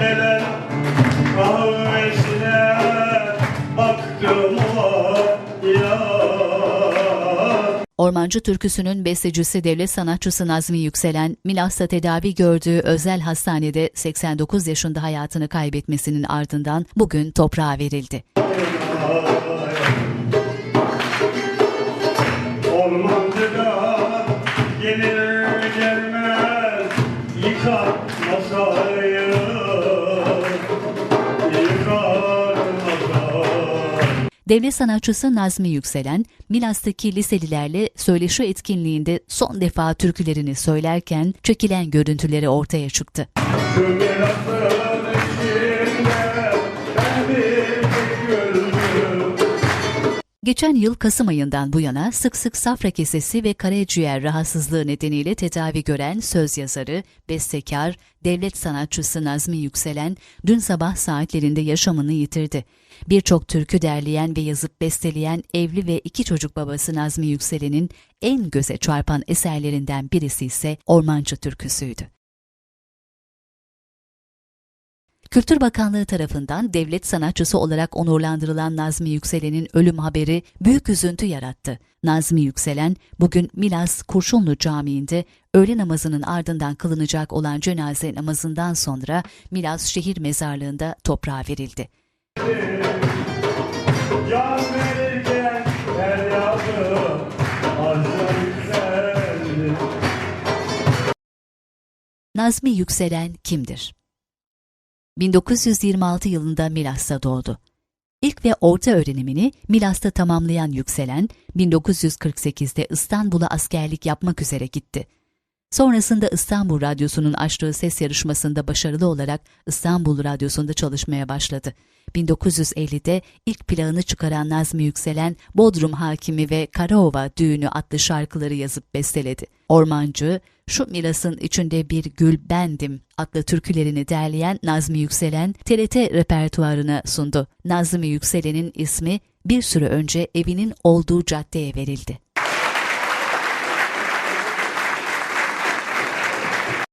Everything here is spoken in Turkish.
Belen kahvesine baktım o ya. Ormancı türküsünün bestecisi devlet sanatçısı Nazmi Yükselen, Milas'ta tedavi gördüğü özel hastanede 89 yaşında hayatını kaybetmesinin ardından bugün toprağa verildi. Ormancıda gelir gelmez yıkar masayı Devlet sanatçısı Nazmi Yükselen, Milas'taki liselilerle söyleşi etkinliğinde son defa türkülerini söylerken çekilen görüntüleri ortaya çıktı. Kıbrıs'ın Geçen yıl Kasım ayından bu yana sık sık safra kesesi ve karaciğer rahatsızlığı nedeniyle tedavi gören söz yazarı, bestekar, devlet sanatçısı Nazmi Yükselen dün sabah saatlerinde yaşamını yitirdi. Birçok türkü derleyen ve yazıp besteleyen evli ve iki çocuk babası Nazmi Yükselen'in en göze çarpan eserlerinden birisi ise Ormancı türküsüydü. Kültür Bakanlığı tarafından devlet sanatçısı olarak onurlandırılan Nazmi Yükselen'in ölüm haberi büyük üzüntü yarattı. Nazmi Yükselen bugün Milas Kurşunlu Camii'nde öğle namazının ardından kılınacak olan cenaze namazından sonra Milas Şehir Mezarlığı'nda toprağa verildi. Verirken feryadı Nazmi Yükselen kimdir? 1926 yılında Milas'ta doğdu. İlk ve orta öğrenimini Milas'ta tamamlayan Yükselen, 1948'de İstanbul'a askerlik yapmak üzere gitti. Sonrasında İstanbul Radyosu'nun açtığı ses yarışmasında başarılı olarak İstanbul Radyosu'nda çalışmaya başladı. 1950'de ilk plağını çıkaran Nazmi Yükselen, Bodrum Hakimi ve Karaova Düğünü adlı şarkıları yazıp besteledi. Ormancı, Şu Milas'ın içinde bir gül bendim adlı türkülerini derleyen Nazmi Yükselen, TRT repertuarına sundu. Nazmi Yükselen'in ismi bir süre önce evinin olduğu caddeye verildi.